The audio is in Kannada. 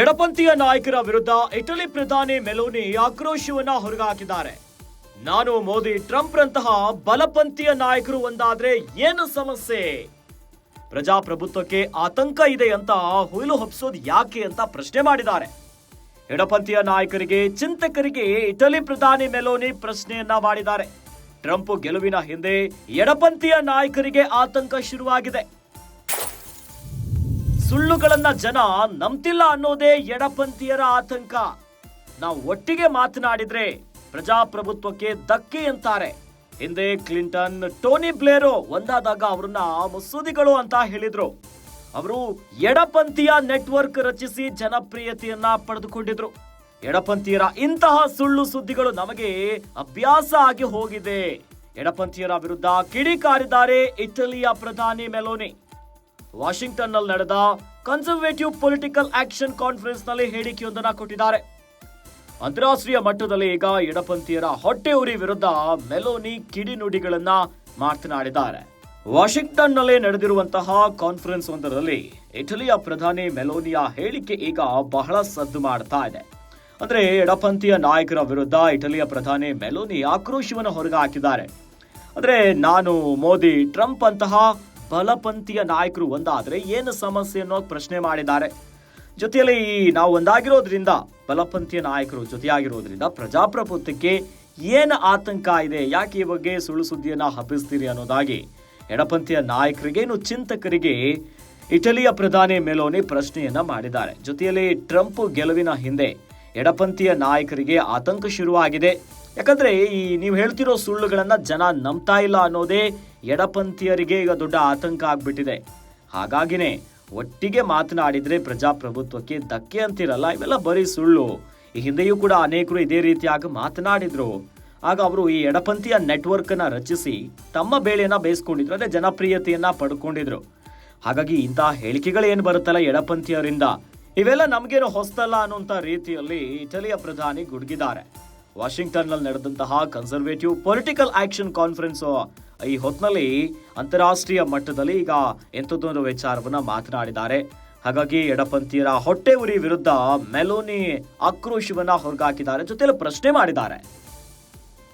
ಎಡಪಂಥೀಯ ನಾಯಕರ ವಿರುದ್ಧ ಇಟಲಿ ಪ್ರಧಾನಿ ಮೆಲೋನಿ ಆಕ್ರೋಶವನ್ನ ಹೊರಗಾಕಿದ್ದಾರೆ ನಾನು ಮೋದಿ ಟ್ರಂಪ್ ರಂತಹ ಬಲಪಂಥೀಯ ನಾಯಕರು ಒಂದಾದ್ರೆ ಏನು ಸಮಸ್ಯೆ? ಪ್ರಜಾಪ್ರಭುತ್ವಕ್ಕೆ ಆತಂಕ ಇದೆ ಅಂತ ಹುಯಿಲು ಹಬ್ಸೋದು ಯಾಕೆ ಅಂತ ಪ್ರಶ್ನೆ ಮಾಡಿದ್ದಾರೆ. ಎಡಪಂಥೀಯ ನಾಯಕರಿಗೆ ಚಿಂತಕರಿಗೆ ಇಟಲಿ ಪ್ರಧಾನಿ ಮೆಲೋನಿ ಪ್ರಶ್ನೆಯನ್ನ ಮಾಡಿದ್ದಾರೆ. ಟ್ರಂಪ್ ಗೆಲುವಿನ ಹಿಂದೆ ಎಡಪಂಥೀಯ ನಾಯಕರಿಗೆ ಆತಂಕ ಶುರುವಾಗಿದೆ. ಸುಳ್ಳುಗಳನ್ನ ಜನ ನಂಬ್ತಿಲ್ಲ ಅನ್ನೋದೇ ಎಡಪಂಥೀಯರ ಆತಂಕ. ನಾವು ಒಟ್ಟಿಗೆ ಮಾತನಾಡಿದ್ರೆ ಪ್ರಜಾಪ್ರಭುತ್ವಕ್ಕೆ ಧಕ್ಕೆ ಅಂತಾರೆ. ಹಿಂದೆ ಕ್ಲಿಂಟನ್, ಟೋನಿ ಬ್ಲೇರೋ ಒಂದಾದಾಗ ಅವ್ರನ್ನ ಮಸೂದಿಗಳು ಅಂತ ಹೇಳಿದ್ರು. ಅವರು ಎಡಪಂಥೀಯ ನೆಟ್ವರ್ಕ್ ರಚಿಸಿ ಜನಪ್ರಿಯತೆಯನ್ನ ಪಡೆದುಕೊಂಡಿದ್ರು. ಎಡಪಂಥೀಯರ ಇಂತಹ ಸುಳ್ಳು ಸುದ್ದಿಗಳು ನಮಗೆ ಅಭ್ಯಾಸ ಆಗಿ ಹೋಗಿದೆ. ಎಡಪಂಥೀಯರ ವಿರುದ್ಧ ಕಿಡಿಕಾರಿದ್ದಾರೆ ಇಟಲಿಯ ಪ್ರಧಾನಿ ಮೆಲೋನಿ. ವಾಷಿಂಗ್ಟನ್ನಲ್ಲಿ ನಡೆದ ಕನ್ಸರ್ವೇಟಿವ್ ಪೊಲಿಟಿಕಲ್ ಆಕ್ಷನ್ ಕಾನ್ಫರೆನ್ಸ್ನಲ್ಲಿ ಹೇಳಿಕೆಯೊಂದನ್ನು ಕೊಟ್ಟಿದ್ದಾರೆ. ಅಂತಾರಾಷ್ಟ್ರೀಯ ಮಟ್ಟದಲ್ಲಿ ಈಗ ಎಡಪಂಥೀಯರ ಹೊಟ್ಟೆ ಉರಿ ವಿರುದ್ಧ ಮೆಲೋನಿ ಕಿಡಿನುಡಿಗಳನ್ನ ಮಾತನಾಡಿದ್ದಾರೆ. ವಾಷಿಂಗ್ಟನ್ನಲ್ಲಿ ನಡೆದಿರುವಂತಹ ಕಾನ್ಫರೆನ್ಸ್ ಒಂದರಲ್ಲಿ ಇಟಲಿಯ ಪ್ರಧಾನಿ ಮೆಲೋನಿಯ ಹೇಳಿಕೆ ಈಗ ಬಹಳ ಸದ್ದು ಮಾಡ್ತಾ ಇದೆ. ಅಂದ್ರೆ ಎಡಪಂಥೀಯ ನಾಯಕರ ವಿರುದ್ಧ ಇಟಲಿಯ ಪ್ರಧಾನಿ ಮೆಲೋನಿ ಆಕ್ರೋಶವನ್ನು ಹೊರಗೆ ಹಾಕಿದ್ದಾರೆ ಅಂದ್ರೆ ನಾನು ಮೋದಿ, ಟ್ರಂಪ್ ಅಂತಹ ಬಲಪಂಥೀಯ ನಾಯಕರು ಒಂದಾದರೆ ಏನು ಸಮಸ್ಯೆ ಅನ್ನೋ ಪ್ರಶ್ನೆ ಮಾಡಿದ್ದಾರೆ. ಜೊತೆಯಲ್ಲಿ ಈ ನಾವು ಒಂದಾಗಿರೋದ್ರಿಂದ ಬಲಪಂಥೀಯ ನಾಯಕರು ಜೊತೆಯಾಗಿರೋದ್ರಿಂದ ಪ್ರಜಾಪ್ರಭುತ್ವಕ್ಕೆ ಏನು ಆತಂಕ ಇದೆ, ಯಾಕೆ ಈ ಬಗ್ಗೆ ಸುಳ್ಳು ಸುದ್ದಿಯನ್ನು ಹಬ್ಬಿಸ್ತೀರಿ ಅನ್ನೋದಾಗಿ ಎಡಪಂಥೀಯ ನಾಯಕರಿಗೆ ಇನ್ನು ಚಿಂತಕರಿಗೆ ಇಟಲಿಯ ಪ್ರಧಾನಿ ಮೆಲೋನಿ ಪ್ರಶ್ನೆಯನ್ನ ಮಾಡಿದ್ದಾರೆ. ಜೊತೆಯಲ್ಲಿ ಟ್ರಂಪ್ ಗೆಲುವಿನ ಹಿಂದೆ ಎಡಪಂಥೀಯ ನಾಯಕರಿಗೆ ಆತಂಕ ಶುರುವಾಗಿದೆ. ಯಾಕಂದ್ರೆ ಈ ನೀವು ಹೇಳ್ತಿರೋ ಸುಳ್ಳುಗಳನ್ನು ಜನ ನಂಬ್ತಾ ಇಲ್ಲ ಅನ್ನೋದೇ ಎಡಪಂಥೀಯರಿಗೆ ಈಗ ದೊಡ್ಡ ಆತಂಕ ಆಗ್ಬಿಟ್ಟಿದೆ. ಹಾಗಾಗಿನೇ ಒಟ್ಟಿಗೆ ಮಾತನಾಡಿದ್ರೆ ಪ್ರಜಾಪ್ರಭುತ್ವಕ್ಕೆ ಧಕ್ಕೆ ಅಂತಿರಲ್ಲ? ಇವೆಲ್ಲ ಬರೀ ಸುಳ್ಳು. ಈ ಹಿಂದೆಯೂ ಕೂಡ ಅನೇಕರು ಇದೇ ರೀತಿಯಾಗಿ ಮಾತನಾಡಿದ್ರು. ಆಗ ಅವರು ಈ ಎಡಪಂಥೀಯ ನೆಟ್ವರ್ಕ್ ಅನ್ನ ರಚಿಸಿ ತಮ್ಮ ಬೇಳೆಯನ್ನು ಬೇಯಿಸ್ಕೊಂಡಿದ್ರು ಅದೇ ಜನಪ್ರಿಯತೆಯನ್ನು ಪಡ್ಕೊಂಡಿದ್ರು. ಹಾಗಾಗಿ ಇಂತಹ ಹೇಳಿಕೆಗಳು ಏನು ಬರುತ್ತಲ್ಲ ಎಡಪಂಥೀಯರಿಂದ? ಇವೆಲ್ಲ ನಮಗೇನು ಹೊಸ್ತಲ್ಲ ಅನ್ನುವಂತ ರೀತಿಯಲ್ಲಿ ಇಟಲಿಯ ಪ್ರಧಾನಿ ಗುಡುಗಿದ್ದಾರೆ. ವಾಷಿಂಗ್ಟನ್ನಲ್ಲಿ ನಡೆದಂತಹ ಕನ್ಸರ್ವೇಟಿವ್ ಪೊಲಿಟಿಕಲ್ ಆಕ್ಷನ್ ಕಾನ್ಫರೆನ್ಸ್ ಈ ಹೊತ್ತಿನಲ್ಲಿ ಅಂತಾರಾಷ್ಟ್ರೀಯ ಮಟ್ಟದಲ್ಲಿ ಈಗ ಎಂಥದ್ದೊಂದು ವಿಚಾರವನ್ನ ಮಾತನಾಡಿದ್ದಾರೆ. ಹಾಗಾಗಿ ಎಡಪಂಥೀಯರ ಹೊಟ್ಟೆ ಉರಿ ವಿರುದ್ಧ ಮೆಲೋನಿ ಆಕ್ರೋಶವನ್ನ ಹೊರಗಾಕಿದ್ದಾರೆ. ಜೊತೆಯಲ್ಲಿ ಪ್ರಶ್ನೆ ಮಾಡಿದ್ದಾರೆ.